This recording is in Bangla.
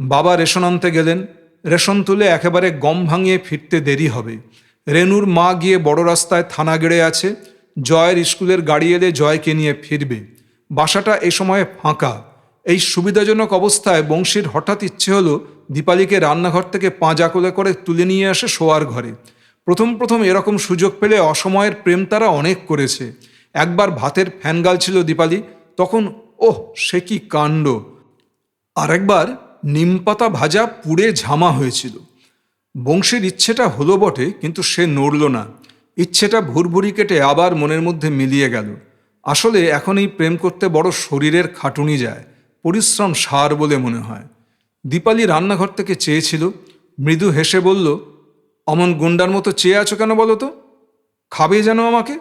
বাবা রেশন আনতে গেলেন। রেশন তুলে একেবারে গম ভাঙিয়ে ফিরতে দেরি হবে। রেনুর মা গিয়ে বড় রাস্তায় থানা গেড়ে আছে। জয়ের স্কুলের গাড়ি এলে জয়কে নিয়ে ফিরবে। বাসাটা এ সময়ে ফাঁকা। এই সুবিধাজনক অবস্থায় বংশীর হঠাৎ ইচ্ছে হলো দীপালিকে রান্নাঘর থেকে পাঁজা কোলে করে তুলে নিয়ে আসে শোয়ার ঘরে। প্রথম প্রথম এরকম সুযোগ পেলে অসময়ের প্রেম তারা অনেক করেছে। একবার ভাতের ফ্যান ছিল দীপালি, তখন ওহ, সে কি কাণ্ড। আরেকবার নিমপাতা ভাজা পুড়ে ঝামা হয়েছিল। বংশীর ইচ্ছেটা হলো বটে, কিন্তু সে নড়ল না। ইচ্ছেটা ভুরভুরি কেটে আবার মনের মধ্যে মিলিয়ে গেল। আসলে এখন এই প্রেম করতে বড় শরীরের খাটুনি যায়, পরিশ্রম সার বলে মনে হয়। দীপালি রান্নাঘর থেকে চেয়েছিল, মৃদু হেসে বলল, অমন গুন্ডার মতো চেয়ে আছো কেন বলো তো? খাবে যেন আমাকে?